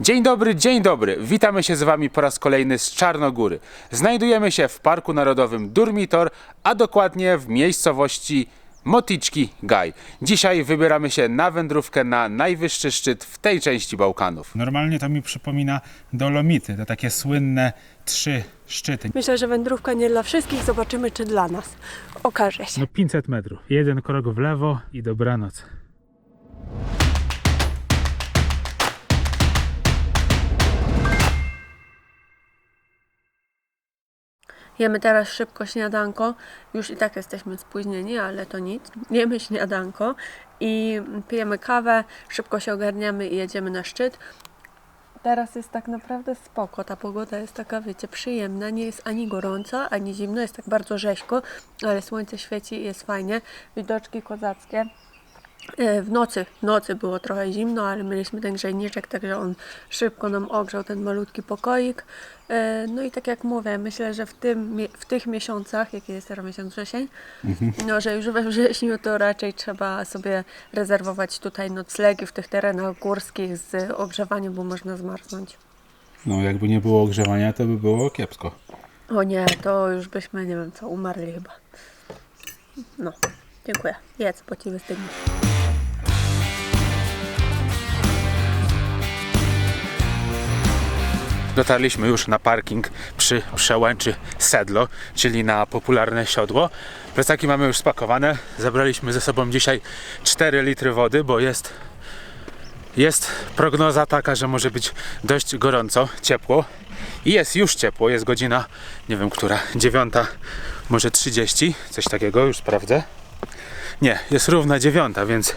Dzień dobry, dzień dobry. Witamy się z Wami po raz kolejny z Czarnogóry. Znajdujemy się w Parku Narodowym Durmitor, a dokładnie w miejscowości Moticzki Gaj. Dzisiaj wybieramy się na wędrówkę na najwyższy szczyt w tej części Bałkanów. Normalnie to mi przypomina Dolomity, te takie słynne trzy szczyty. Myślę, że wędrówka nie dla wszystkich. Zobaczymy, czy dla nas. Okaże się. No 500 metrów. Jeden krok w lewo i dobranoc. Jemy teraz szybko śniadanko. Już i tak jesteśmy spóźnieni, ale to nic. Jemy śniadanko i pijemy kawę, szybko się ogarniamy i jedziemy na szczyt. Teraz jest tak naprawdę spoko. Ta pogoda jest taka, wiecie, przyjemna. Nie jest ani gorąco, ani zimno. Jest tak bardzo rzeźko, ale słońce świeci i jest fajnie. Widoczki kozackie. E, W nocy, w nocy było trochę zimno, ale mieliśmy ten grzejniczek, także on szybko nam ogrzał ten malutki pokoik. E, No i tak jak mówię, myślę, że w, tym, w tych miesiącach, jaki jest teraz miesiąc wrzesień, no że już we wrześniu to raczej trzeba sobie rezerwować tutaj noclegi w tych terenach górskich z ogrzewaniem, bo można zmarznąć. No jakby nie było ogrzewania, to by było kiepsko. O nie, to już byśmy, nie wiem co, umarli chyba. No, dziękuję. Jedz, bo ci wystygnie. Dotarliśmy już na parking przy przełęczy Sedlo, czyli na popularne siodło. Plecaki mamy już spakowane. Zabraliśmy ze sobą dzisiaj 4 litry wody, bo jest, jest prognoza taka, że może być dość gorąco, ciepło. I jest już ciepło, jest godzina, nie wiem która, 9, może 30, coś takiego, już sprawdzę. Nie, jest równa dziewiąta, więc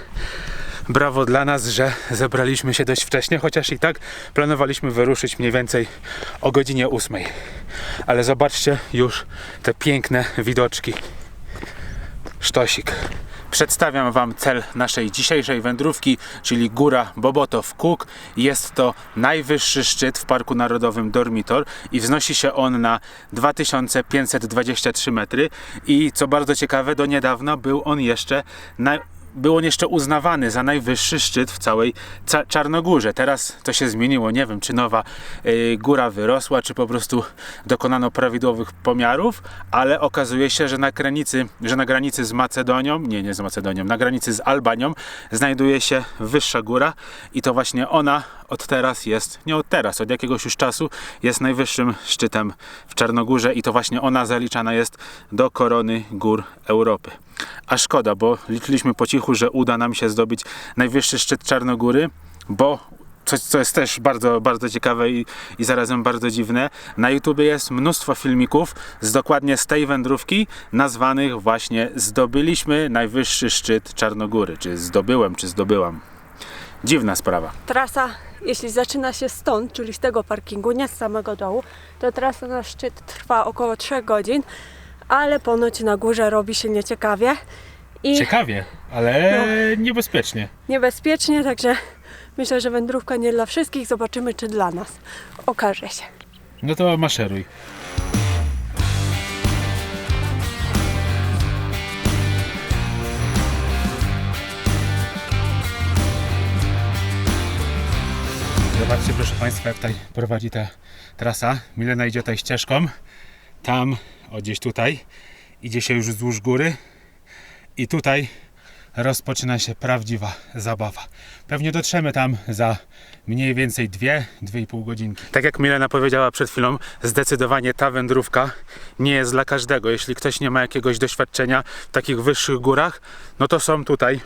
brawo dla nas, że zebraliśmy się dość wcześnie, chociaż i tak planowaliśmy wyruszyć mniej więcej o godzinie 8. Ale zobaczcie już te piękne widoczki. Sztosik. Przedstawiam Wam cel naszej dzisiejszej wędrówki, czyli góra Bobotow Kuk. Jest to najwyższy szczyt w Parku Narodowym Dormitor i wznosi się on na 2523 metry. I co bardzo ciekawe, do niedawna był on jeszcze na, był on jeszcze uznawany za najwyższy szczyt w całej Ca- Czarnogórze. Teraz to się zmieniło. Nie wiem, czy nowa y, góra wyrosła, czy po prostu dokonano prawidłowych pomiarów, ale okazuje się, że na granicy, że na granicy z Macedonią, nie, nie z Macedonią, na granicy z Albanią znajduje się wyższa góra i to właśnie ona od teraz jest, nie od teraz, od jakiegoś już czasu jest najwyższym szczytem w Czarnogórze i to właśnie ona zaliczana jest do korony gór Europy. A szkoda, bo liczyliśmy po cichu, że uda nam się zdobyć najwyższy szczyt Czarnogóry, bo coś, co jest też bardzo, bardzo ciekawe i, i zarazem bardzo dziwne. Na YouTubie jest mnóstwo filmików z dokładnie z tej wędrówki, nazwanych właśnie Zdobyliśmy najwyższy szczyt Czarnogóry. Czy zdobyłem, czy zdobyłam. Dziwna sprawa. Trasa, jeśli zaczyna się stąd, czyli z tego parkingu, nie z samego dołu, to trasa na szczyt trwa około 3 godzin, ale ponoć na górze robi się nieciekawie i Ciekawie, ale niebezpiecznie. niebezpiecznie, także myślę, że wędrówka nie dla wszystkich. Zobaczymy, czy dla nas. Okaże się. No to maszeruj. Zobaczcie proszę Państwa jak tutaj prowadzi ta trasa. Milena idzie tutaj ścieżką. Tam, o gdzieś tutaj, idzie się już wzdłuż góry. I tutaj rozpoczyna się prawdziwa zabawa. Pewnie dotrzemy tam za mniej więcej dwie, dwie i pół godzinki. Tak jak Milena powiedziała przed chwilą, zdecydowanie ta wędrówka nie jest dla każdego. Jeśli ktoś nie ma jakiegoś doświadczenia w takich wyższych górach, no to są tutaj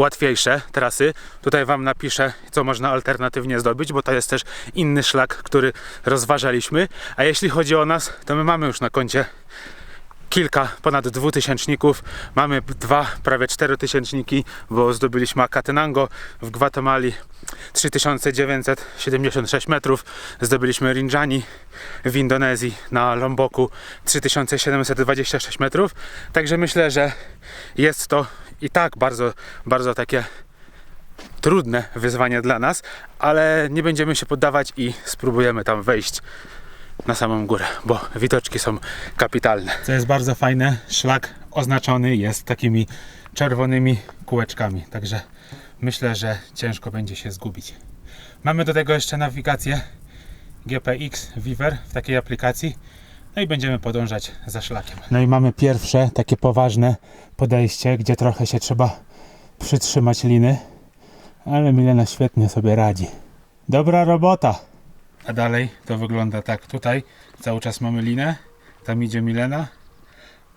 łatwiejsze trasy. Tutaj Wam napiszę, co można alternatywnie zdobyć, bo to jest też inny szlak, który rozważaliśmy. A jeśli chodzi o nas, to my mamy już na koncie kilka, ponad dwutysięczników. Mamy dwa, prawie czterotysięczniki, bo zdobyliśmy Akatenango w Gwatemali 3976 metrów. Zdobyliśmy Rinjani w Indonezji na Lomboku 3726 metrów. Także myślę, że jest to i tak bardzo, bardzo takie trudne wyzwanie dla nas, ale nie będziemy się poddawać i spróbujemy tam wejść na samą górę, bo widoczki są kapitalne. Co jest bardzo fajne, szlak oznaczony jest takimi czerwonymi kółeczkami, także myślę, że ciężko będzie się zgubić. Mamy do tego jeszcze nawigację GPX Viver w takiej aplikacji. No i będziemy podążać za szlakiem. No i mamy pierwsze takie poważne podejście, gdzie trochę się trzeba przytrzymać liny, ale Milena świetnie sobie radzi. Dobra robota! A dalej to wygląda tak. Tutaj cały czas mamy linę, tam idzie Milena,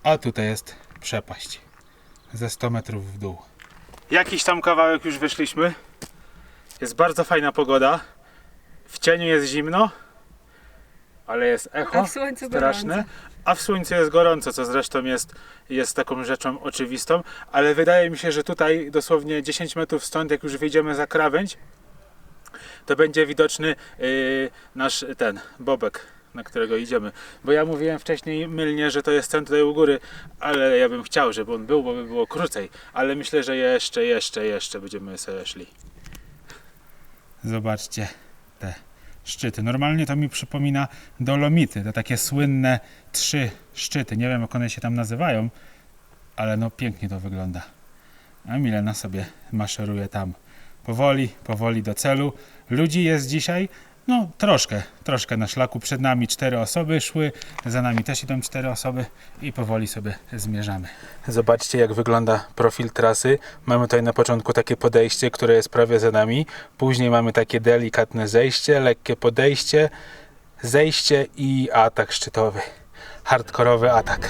a tutaj jest przepaść ze 100 metrów w dół. Jakiś tam kawałek już wyszliśmy. Jest bardzo fajna pogoda. W cieniu jest zimno, ale jest echo A w słońcu straszne. gorąco. A w słońcu jest gorąco, co zresztą jest, jest taką rzeczą oczywistą, ale wydaje mi się, że tutaj dosłownie 10 metrów stąd, jak już wyjdziemy za krawędź, to będzie widoczny yy, nasz ten bobek, na którego idziemy. Bo ja mówiłem wcześniej mylnie, że to jest ten tutaj u góry, ale ja bym chciał, żeby on był, bo by było krócej. Ale myślę, że jeszcze, jeszcze, jeszcze będziemy sobie szli. Zobaczcie te szczyty. Normalnie to mi przypomina Dolomity, te takie słynne trzy szczyty. Nie wiem, jak one się tam nazywają, ale no pięknie to wygląda. A Milena sobie maszeruje tam. Powoli, powoli do celu. Ludzi jest dzisiaj, no troszkę, troszkę na szlaku. Przed nami cztery osoby szły, za nami też idą cztery osoby i powoli sobie zmierzamy. Zobaczcie, jak wygląda profil trasy. Mamy tutaj na początku takie podejście, które jest prawie za nami. Później mamy takie delikatne zejście, lekkie podejście, zejście i atak szczytowy. Hardkorowy atak.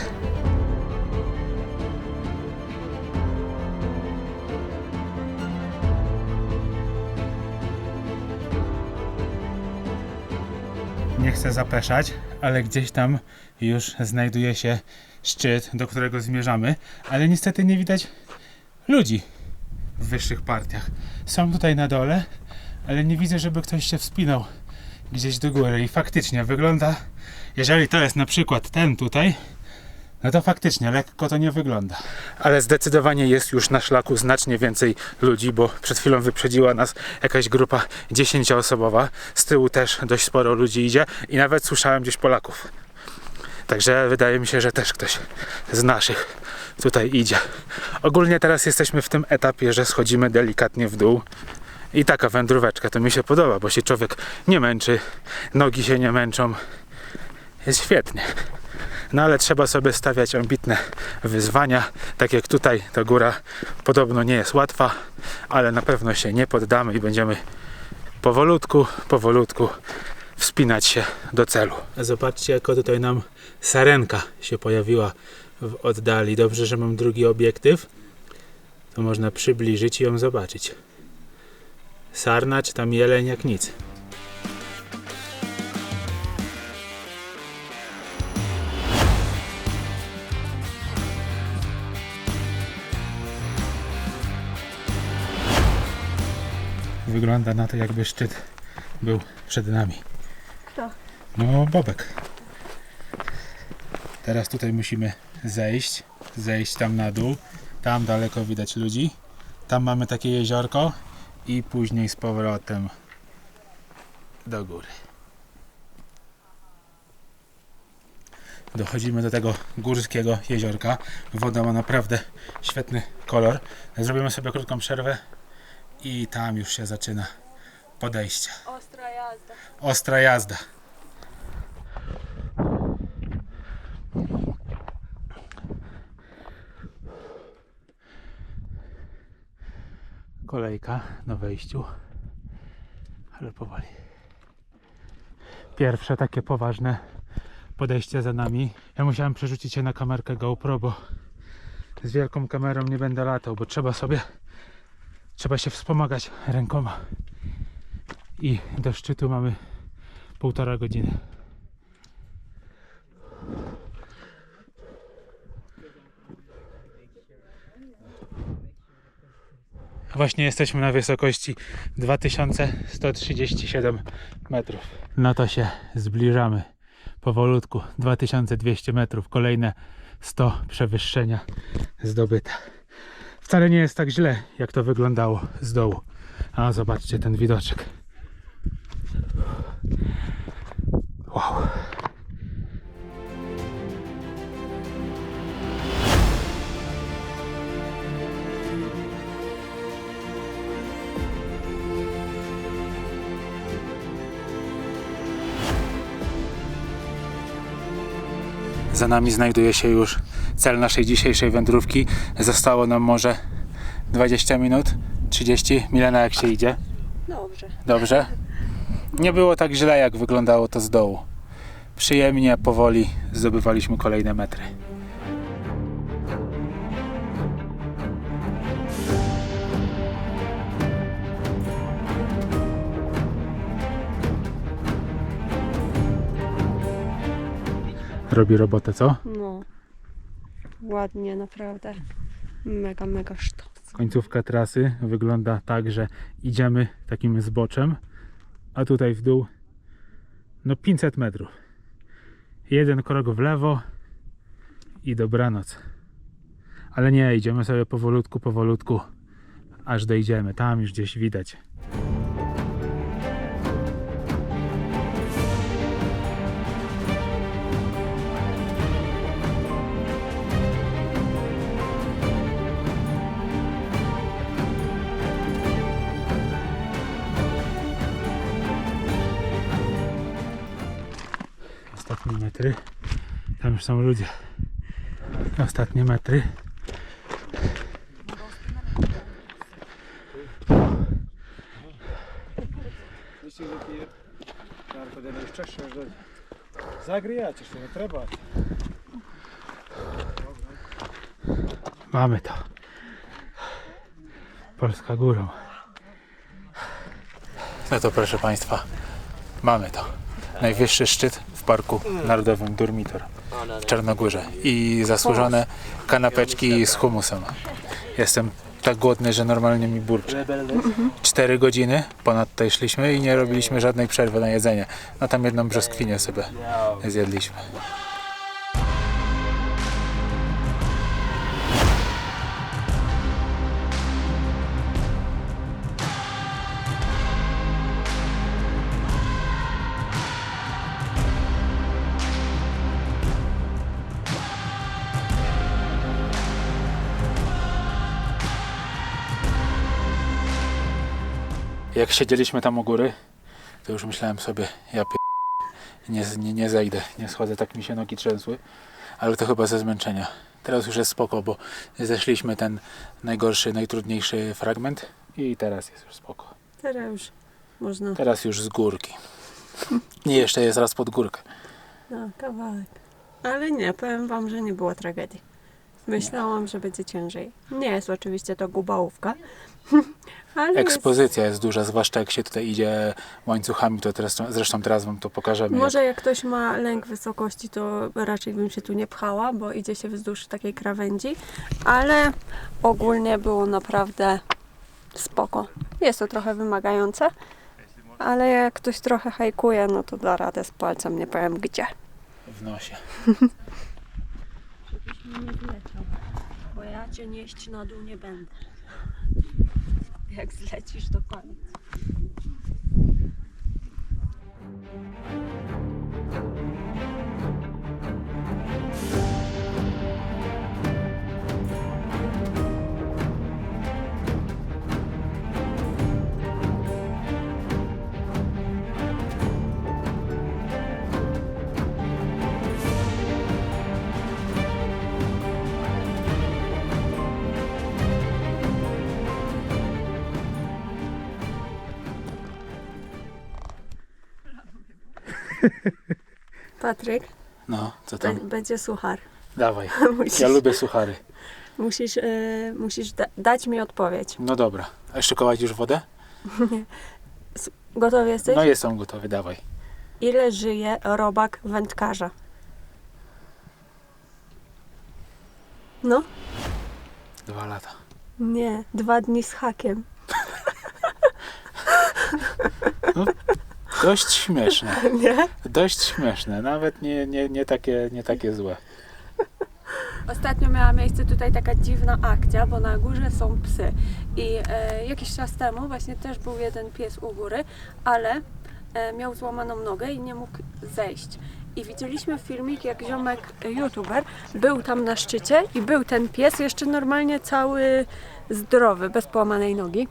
Nie chcę zapeszać, ale gdzieś tam już znajduje się szczyt, do którego zmierzamy, ale niestety nie widać ludzi w wyższych partiach. Są tutaj na dole, ale nie widzę, żeby ktoś się wspinał gdzieś do góry. I faktycznie wygląda, jeżeli to jest na przykład ten tutaj, no to faktycznie lekko to nie wygląda. Ale zdecydowanie jest już na szlaku znacznie więcej ludzi, bo przed chwilą wyprzedziła nas jakaś grupa dziesięcioosobowa. Z tyłu też dość sporo ludzi idzie i nawet słyszałem gdzieś Polaków. Także wydaje mi się, że też ktoś z naszych tutaj idzie. Ogólnie teraz jesteśmy w tym etapie, że schodzimy delikatnie w dół. I taka wędróweczka to mi się podoba, bo się człowiek nie męczy, nogi się nie męczą. Jest świetnie. No ale trzeba sobie stawiać ambitne wyzwania. Tak jak tutaj ta góra podobno nie jest łatwa, ale na pewno się nie poddamy i będziemy powolutku, powolutku wspinać się do celu. Zobaczcie, jaka tutaj nam sarenka się pojawiła w oddali. Dobrze, że mam drugi obiektyw. To można przybliżyć i ją zobaczyć. Sarna czy tam jeleń jak nic. Wygląda na to, jakby szczyt był przed nami. Kto? No, Bobek. Teraz tutaj musimy zejść, zejść tam na dół. Tam daleko widać ludzi. Tam mamy takie jeziorko i później z powrotem do góry. Dochodzimy do tego górskiego jeziorka. Woda ma naprawdę świetny kolor. Zrobimy sobie krótką przerwę i tam już się zaczyna podejście. Ostra jazda. Ostra jazda. Kolejka na wejściu, ale powoli. Pierwsze takie poważne podejście za nami. Ja musiałem przerzucić się na kamerkę GoPro, bo z wielką kamerą nie będę latał, bo trzeba sobie, trzeba się wspomagać rękoma i do szczytu mamy półtora godziny. Właśnie jesteśmy na wysokości 2137 metrów. No to się zbliżamy powolutku. 2200 metrów, kolejne 100 przewyższenia zdobyte. Wcale nie jest tak źle, jak to wyglądało z dołu. A zobaczcie ten widoczek. Wow. Za nami znajduje się już cel naszej dzisiejszej wędrówki. Zostało nam może 20 minut, 30. Milena, jak się idzie? Dobrze. Dobrze? Nie było tak źle, jak wyglądało to z dołu. Przyjemnie, powoli zdobywaliśmy kolejne metry. Robi robotę, co? No. Ładnie, naprawdę. Mega, mega sztos. Końcówka trasy wygląda tak, że idziemy takim zboczem, a tutaj w dół no 500 metrów. Jeden krok w lewo i dobranoc. Ale nie, idziemy sobie powolutku, powolutku, aż dojdziemy. Tam już gdzieś widać. metry. Tam już są ludzie. Ostatnie metry. Myślę, że jeszcze że zagryjacie się, nie trzeba. Mamy to. Polska górą. No to proszę Państwa, mamy to. Najwyższy szczyt w Parku Narodowym Durmitor w Czarnogórze. I zasłużone kanapeczki z humusem. Jestem tak głodny, że normalnie mi burczy. Cztery godziny ponad tutaj szliśmy i nie robiliśmy żadnej przerwy na jedzenie. No tam jedną brzoskwinię sobie zjedliśmy. Jak siedzieliśmy tam u góry, to już myślałem sobie, ja p... nie, nie, nie zejdę, nie schodzę, tak mi się nogi trzęsły, ale to chyba ze zmęczenia. Teraz już jest spoko, bo zeszliśmy ten najgorszy, najtrudniejszy fragment i teraz jest już spoko. Teraz już można Teraz już z górki. Nie, jeszcze jest raz pod górkę. na kawałek. Ale nie, powiem wam, że nie było tragedii. Myślałam, że będzie ciężej. Nie jest oczywiście to gubałówka, ale Ekspozycja jest duża, zwłaszcza jak się tutaj idzie łańcuchami, to teraz, zresztą teraz wam to pokażemy. jak- może jak ktoś ma lęk wysokości, to raczej bym się tu nie pchała, bo idzie się wzdłuż takiej krawędzi, ale ogólnie było naprawdę spoko. Jest to trochę wymagające, ale jak ktoś trochę hajkuje, no to da radę z palcem, nie powiem gdzie. w nosie. Żebyś mi nie wleciał, bo ja cię nieść na dół nie będę. Jak zlecisz, to koniec. Patryk, No, co be- tam? będzie suchar. Dawaj. musisz Ja lubię suchary. musisz, e, musisz da- dać mi odpowiedź. No dobra. A szykować już wodę? Gotowy jesteś? No jestem gotowy, dawaj. Ile żyje robak wędkarza? No? Dwa lata. Nie, dwa dni z hakiem. Dość śmieszne. Nie? Dość śmieszne. Nawet nie, nie, nie, takie, nie takie złe. Ostatnio miała miejsce tutaj taka dziwna akcja, bo na górze są psy. I e, jakiś czas temu właśnie też był jeden pies u góry, ale e, miał złamaną nogę i nie mógł zejść. I widzieliśmy filmik, jak ziomek e, youtuber był tam na szczycie i był ten pies jeszcze normalnie cały zdrowy, bez połamanej nogi.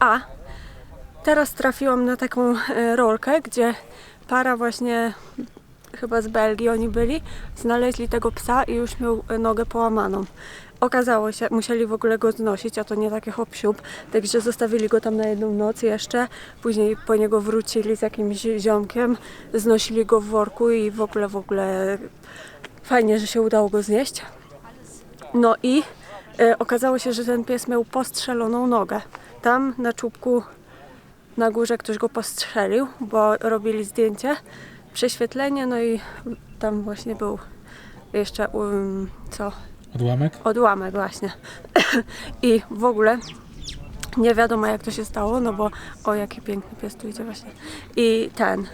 A teraz trafiłam na taką e, rolkę, gdzie para właśnie chyba z Belgii oni byli, znaleźli tego psa i już miał e, nogę połamaną. Okazało się, musieli w ogóle go znosić, a to nie taki hop także zostawili go tam na jedną noc jeszcze, później po niego wrócili z jakimś ziomkiem, znosili go w worku i w ogóle, w ogóle fajnie, że się udało go znieść. No i e, okazało się, że ten pies miał postrzeloną nogę. Tam na czubku na górze ktoś go postrzelił, bo robili zdjęcie, prześwietlenie, no i tam właśnie był jeszcze um, co? Odłamek? Odłamek właśnie. I w ogóle nie wiadomo jak to się stało, no bo o jaki piękny pies tu idzie właśnie. I ten.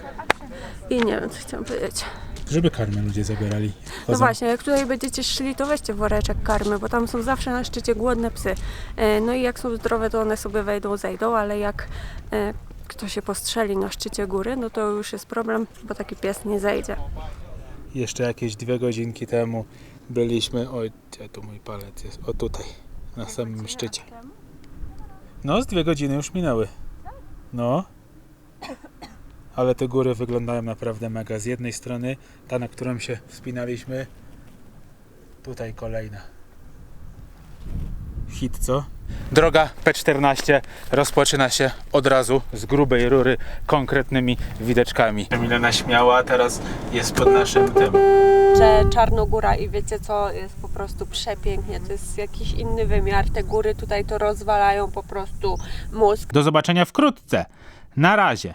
I nie wiem co chciałam powiedzieć. Żeby karmę ludzie zabierali. No właśnie, jak tutaj będziecie szli, to weźcie woreczek karmy, bo tam są zawsze na szczycie głodne psy. E, No i jak są zdrowe, to one sobie wejdą, zejdą, ale jak e, ktoś się postrzeli na szczycie góry, no to już jest problem, bo taki pies nie zejdzie. Jeszcze jakieś dwie godzinki temu byliśmy. Oj, gdzie tu mój palec jest? O tutaj, na samym szczycie. No, z dwie godziny już minęły. No. Ale te góry wyglądają naprawdę mega. Z jednej strony ta, na którą się wspinaliśmy. Tutaj kolejna. Hit, co? Droga P14 rozpoczyna się od razu z grubej rury konkretnymi wideczkami. Milena śmiała, teraz jest pod naszym tym. Że Czarnogóra i wiecie co, jest po prostu przepięknie, to jest jakiś inny wymiar, te góry tutaj to rozwalają po prostu mózg. Do zobaczenia wkrótce. Na razie.